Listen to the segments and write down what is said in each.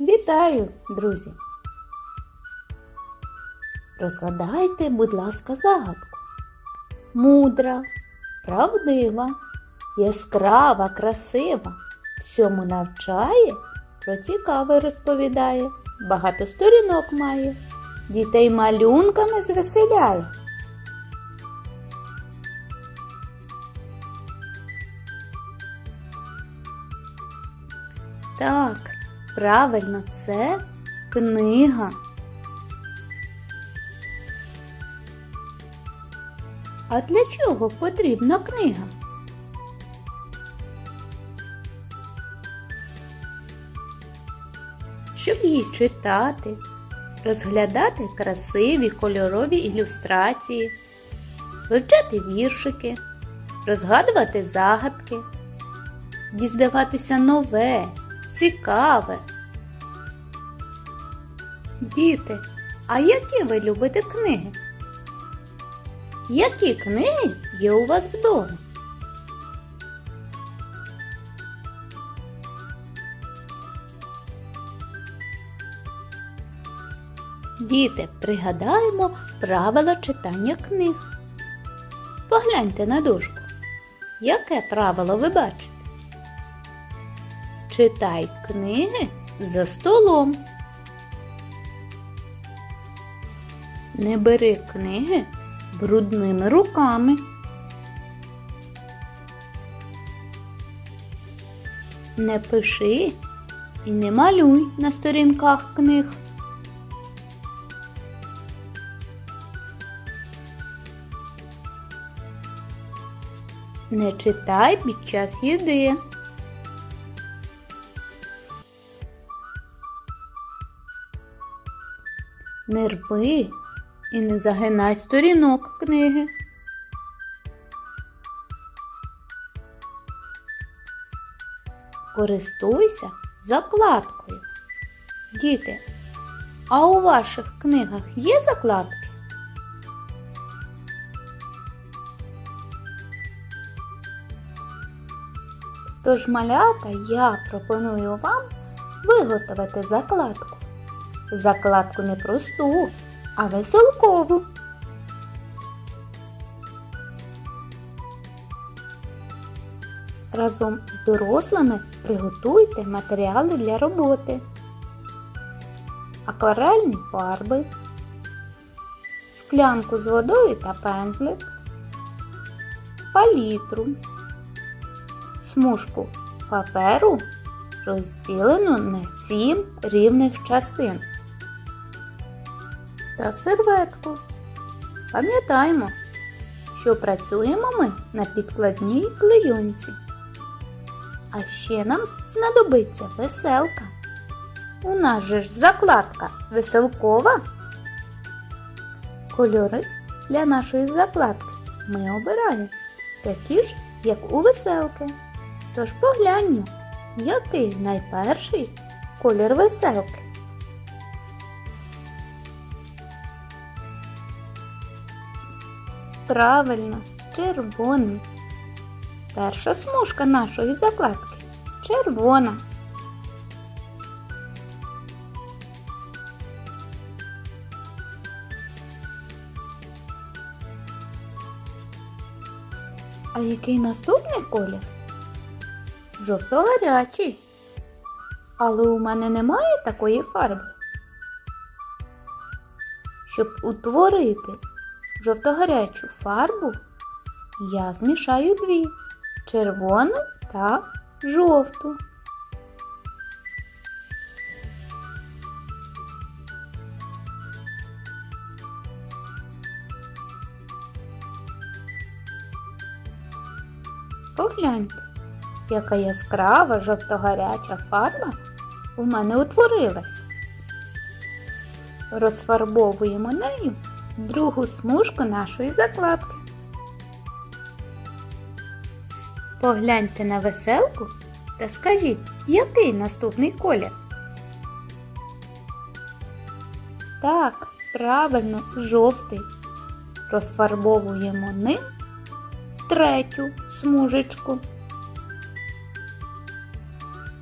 Вітаю, друзі! Розгадайте, будь ласка, загадку. Мудра, правдива, яскрава, красива, всьому навчає, про цікаве розповідає, багато сторінок має, дітей малюнками звеселяє. Так, правильно, це книга. А для чого потрібна книга? Щоб її читати, розглядати красиві кольорові ілюстрації, вивчати віршики, розгадувати загадки, дізнаватися нове, цікаве. Діти, а які ви любите книги? Які книги є у вас вдома? Діти, пригадаємо правила читання книг. Погляньте на дошку. Яке правило ви бачите? Читай книги за столом. Не бери книги брудними руками. Не пиши і не малюй на сторінках книг. Не читай під час їди. Не рви і не загинай сторінок книги. Користуйся закладкою. Діти, а у ваших книгах є закладки? Тож, малята, я пропоную вам виготовити закладку. Закладку не просту, а веселкову. Разом з дорослими приготуйте матеріали для роботи. Акварельні фарби, склянку з водою та пензлик, палітру, смужку паперу, розділену на 7 рівних частин та серветку. Пам'ятаємо, що працюємо ми на підкладній клейонці. А ще нам знадобиться веселка. У нас же ж закладка веселкова. Кольори для нашої закладки ми обираємо такі ж, як у веселки. Тож погляньмо, який найперший колір веселки. Правильно, червоний. Перша смужка нашої закладки червона. А який наступний колір? Жовто-гарячий. Але у мене немає такої фарби. Щоб утворити жовто-гарячу фарбу, я змішаю дві червону та жовту. Погляньте, яка яскрава жовто-гаряча фарба у мене утворилась. Розфарбовуємо нею другу смужку нашої закладки. Погляньте на веселку та скажіть, який наступний колір? Так, правильно, жовтий. Розфарбовуємо ним третю смужечку.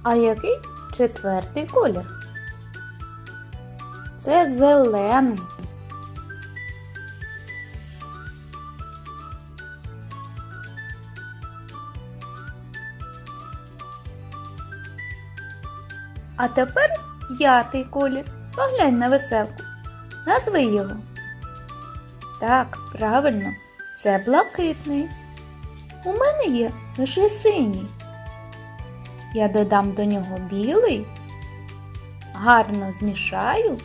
А який четвертий колір? це зелений. А тепер п'ятий колір. Поглянь на веселку. Назви його. Так, правильно, це блакитний. У мене є лише синій. Я додам до нього білий, гарно змішаю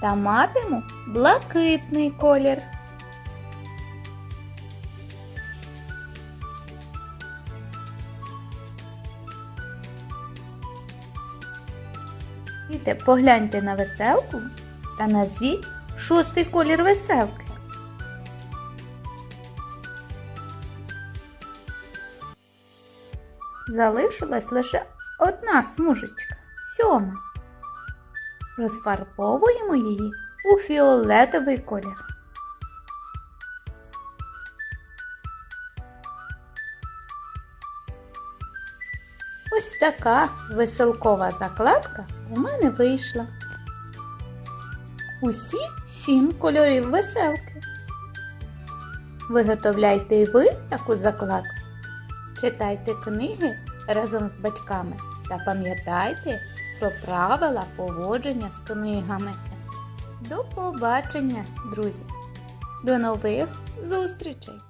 та матиму блакитний колір. Діти, погляньте на веселку та назвіть шостий колір веселки. Залишилась лише одна смужечка, сьома. Розфарбовуємо її у фіолетовий колір. Така веселкова закладка у мене вийшла. Усі сім кольорів веселки. Виготовляйте і ви таку закладку. Читайте книги разом з батьками та пам'ятайте про правила поводження з книгами. До побачення, друзі! До нових зустрічей!